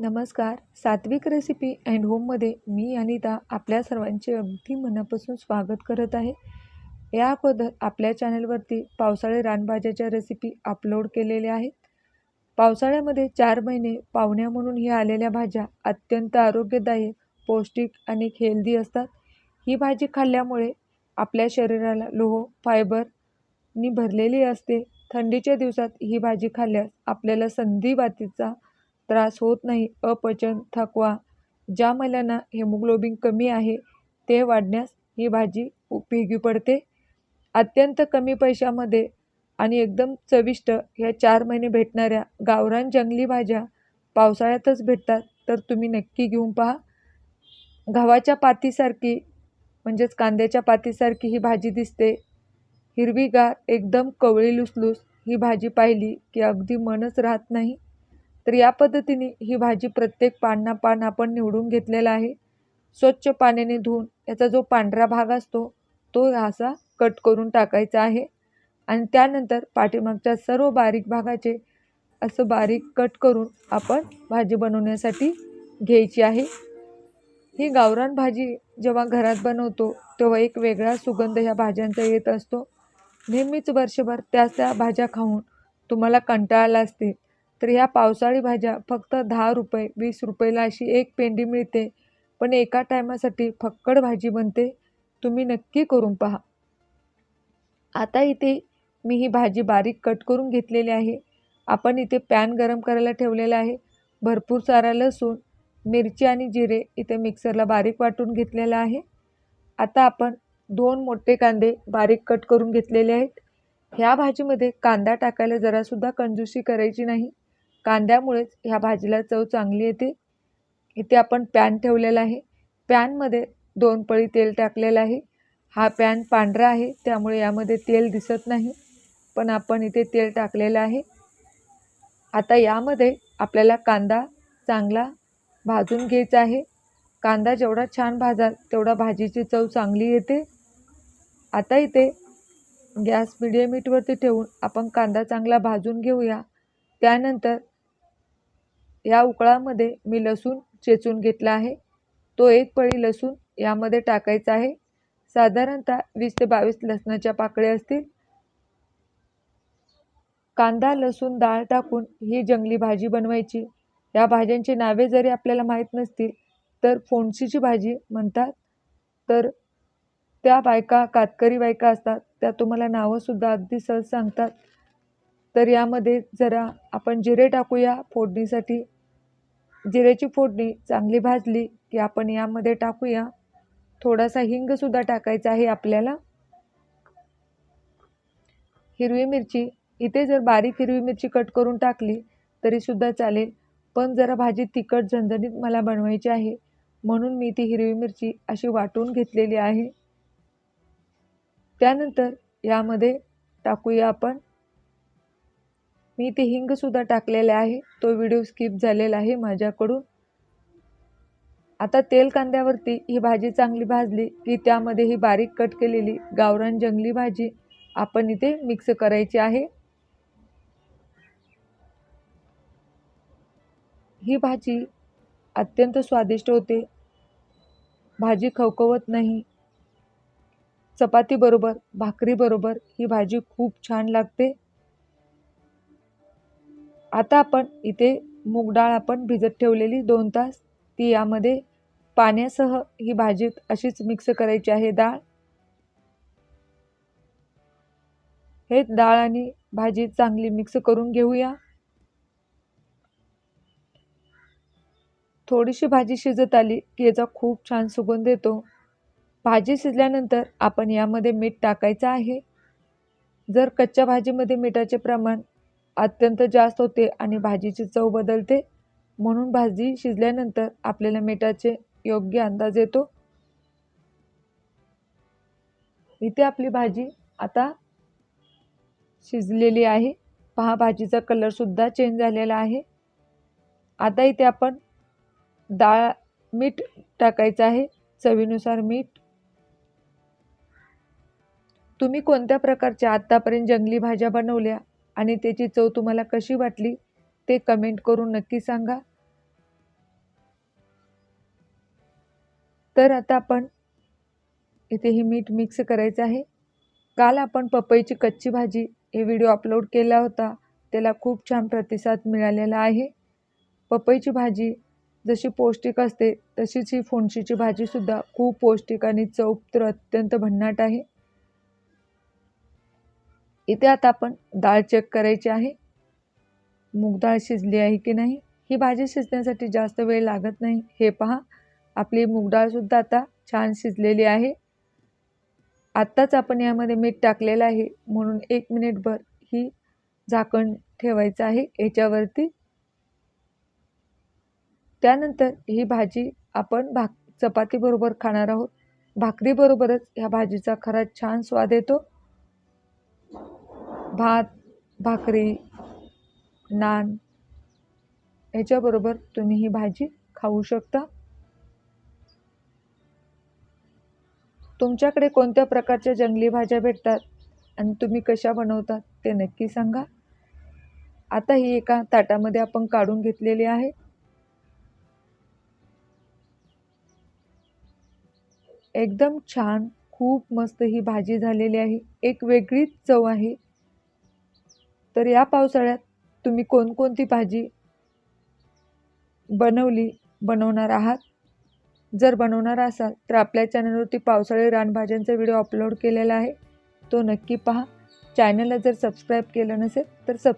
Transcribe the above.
नमस्कार. Satvik recipe and होममध्ये मी अनिता आपल्या सर्वांचे अगदी मनापासून स्वागत करत आहे. या अगोदर आपल्या चॅनलवरती पावसाळी रानभाज्याच्या रेसिपी अपलोड केलेल्या आहेत. पावसाळ्यामध्ये चार महिने पाहुण्या म्हणून ह्या आलेल्या भाज्या अत्यंत आरोग्यदायी पौष्टिक आणि हेल्दी असतात. ही भाजी खाल्ल्यामुळे आपल्या शरीराला लोह फायबरनी भरलेली असते. थंडीच्या दिवसात ही भाजी खाल्ल्यास आपल्याला संधिवातीचा त्रास होत नाही. अपचन थकवा ज्या महिलांना हेमोग्लोबिन कमी आहे ते वाढण्यास ही भाजी उपयोगी पडते. अत्यंत कमी पैशामध्ये आणि एकदम चविष्ट ह्या चार महिने भेटणाऱ्या गावरान जंगली भाज्या पावसाळ्यातच भेटतात तर तुम्ही नक्की घेऊन पहा. गव्हाच्या पातीसारखी म्हणजेच कांद्याच्या पातीसारखी ही भाजी दिसते. हिरवीगार एकदम कवळी लुसलुस ही भाजी पाहिली की अगदी मनच राहत नाही. तर या पद्धतीने ही भाजी प्रत्येक पानना पान आपण निवडून घेतलेला आहे. स्वच्छ पाण्याने धुवून याचा जो पांढरा भाग असतो तो असा कट करून टाकायचा आहे. आणि त्यानंतर पाठीमागच्या सर्व बारीक भागाचे असं बारीक कट करून आपण भाजी बनवण्यासाठी घ्यायची आहे. ही गावरान भाजी जेव्हा घरात बनवतो तेव्हा एक वेगळा सुगंध ह्या भाज्यांचा येत असतो. नेहमीच वर्षभर त्याच त्या भाज्या खाऊन तुम्हाला कंटाळला असते तर ह्या पावसाळी भाज्या फक्त दहा रुपये वीस रुपयेला अशी एक पेंडी मिळते. पण एका टायमासाठी फक्कड भाजी बनते. तुम्ही नक्की करून पहा. आता इथे मी ही भाजी बारीक कट करून घेतलेली आहे. आपण इथे पॅन गरम करायला ठेवलेला आहे. भरपूर सारा लसूण मिरची आणि जिरे इथे मिक्सरला बारीक वाटून घेतलेलं आहे. आता आपण दोन मोठे कांदे बारीक कट करून घेतलेले आहेत. ह्या भाजीमध्ये कांदा टाकायला जरासुद्धा कंजूसी करायची नाही. कांद्यामुळेच ह्या भाजीला चव चांगली येते. इथे आपण पॅन ठेवलेला आहे. पॅनमध्ये दोन पळी तेल टाकलेलं आहे. हा पॅन पांढरा आहे त्यामुळे यामध्ये तेल दिसत नाही. पण आपण इथे तेल टाकलेलं आहे. आता यामध्ये आपल्याला कांदा चांगला भाजून घ्यायचा आहे. कांदा जेवढा छान भाजाल तेवढा भाजीची चव चांगली येते. आता इथे गॅस मिडियम हीटवरती ठेवून आपण कांदा चांगला भाजून घेऊया. त्यानंतर या उकळामध्ये मी लसूण चेचून घेतला आहे. तो एक पळी लसूण यामध्ये टाकायचा आहे. साधारणतः वीस ते बावीस लसणाच्या पाकळ्या असतील. कांदा लसूण डाळ टाकून ही जंगली भाजी बनवायची. या भाज्यांची नावे जरी आपल्याला माहीत नसतील तर फोणसीची भाजी म्हणतात. तर त्या बायका कातकरी बायका असतात. त्या तुम्हाला नावंसुद्धा अगदी सहज सांगतात. तर यामध्ये जरा आपण जिरे टाकूया. फोडणीसाठी जिऱ्याची फोडणी चांगली भाजली की आपण यामध्ये टाकूया. थोडासा हिंगसुद्धा टाकायचा आहे आपल्याला. हिरवी मिरची इथे जर बारीक हिरवी मिरची कट करून टाकली तरीसुद्धा चालेल पण जरा भाजी तिखट झणझणीत मला बनवायची आहे म्हणून मी ती हिरवी मिरची अशी वाटून घेतलेली आहे. त्यानंतर यामध्ये टाकूया आपण मी ते हिंगसुद्धा टाकलेले आहे. तो व्हिडिओ स्किप झालेला आहे माझ्याकडून. आता तेल कांद्यावरती ही भाजी चांगली भाजली की त्यामध्ये ही बारीक कट केलेली गावरान जंगली भाजी आपण इथे मिक्स करायची आहे. ही भाजी अत्यंत स्वादिष्ट होते. भाजी खवखवत नाही. चपातीबरोबर भाकरीबरोबर ही भाजी खूप छान लागते. आता आपण इथे मूग डाळ आपण भिजत ठेवलेली दोन तास. ती यामध्ये पाण्यासह ही भाजीत अशीच मिक्स करायची आहे डाळ. हे डाळ आणि भाजी चांगली मिक्स करून घेऊया. थोडीशी भाजी शिजत आली की याचा खूप छान सुगंध येतो. भाजी शिजल्यानंतर आपण यामध्ये मीठ टाकायचं आहे. जर कच्च्या भाजीमध्ये मिठाचे प्रमाण अत्यंत जास्त होते आणि भाजीची चव बदलते. म्हणून भाजी शिजल्यानंतर आपल्याला मिठाचे योग्य अंदाज येतो. इथे आपली भाजी आता शिजलेली आहे. पहा भाजीचा कलरसुद्धा चेंज झालेला आहे. आता इथे आपण डाळ मीठ टाकायचं आहे. चवीनुसार मीठ. तुम्ही कोणत्या प्रकारच्या आत्तापर्यंत जंगली भाज्या बनवल्या? आणि त्याची चव तुम्हाला कशी वाटली ते कमेंट करून नक्की सांगा. तर आता आपण इथे हे मीठ मिक्स करायचं आहे. काल आपण पपईची कच्ची भाजी हे व्हिडिओ अपलोड केला होता. त्याला खूप छान प्रतिसाद मिळालेला आहे. पपईची भाजी जशी पौष्टिक असते तशीच ही फोणशीची भाजीसुद्धा खूप पौष्टिक आणि चवत्र अत्यंत भन्नाट आहे. इथे आता आपण डाळ चेक करायची आहे. मूग डाळ शिजली आहे की नाही? ही भाजी शिजण्यासाठी जास्त वेळ लागत नाही. हे पहा आपली मूग डाळसुद्धा आता छान शिजलेली आहे. आत्ताच आपण यामध्ये मीठ टाकलेलं आहे. म्हणून एक मिनिटभर ही झाकण ठेवायचं आहे याच्यावरती. त्यानंतर ही भाजी आपण भाक चपातीबरोबर खाणार आहोत. भाकरीबरोबरच ह्या भाजीचा खरा छान स्वाद येतो. भात भाकरी नान ह्याच्याबरोबर तुम्ही ही भाजी खाऊ शकता. तुमच्याकडे कोणत्या प्रकारच्या जंगली भाज्या भेटतात आणि तुम्ही कशा बनवतात ते नक्की सांगा. आता ही एका ताटामध्ये आपण काढून घेतलेली आहे. एकदम छान खूप मस्त ही भाजी झालेली आहे. एक वेगळीच चव आहे. तर या पावसाळ्यात तुम्ही कोणकोणती भाजी बनवली बनवणार आहात? जर बनवणार असाल तर आपल्या चॅनलवरती पावसाळी रानभाज्यांचा व्हिडिओ अपलोड केलेला आहे. तो नक्की पहा. चॅनलला जर सबस्क्राईब केलं नसेल तर सब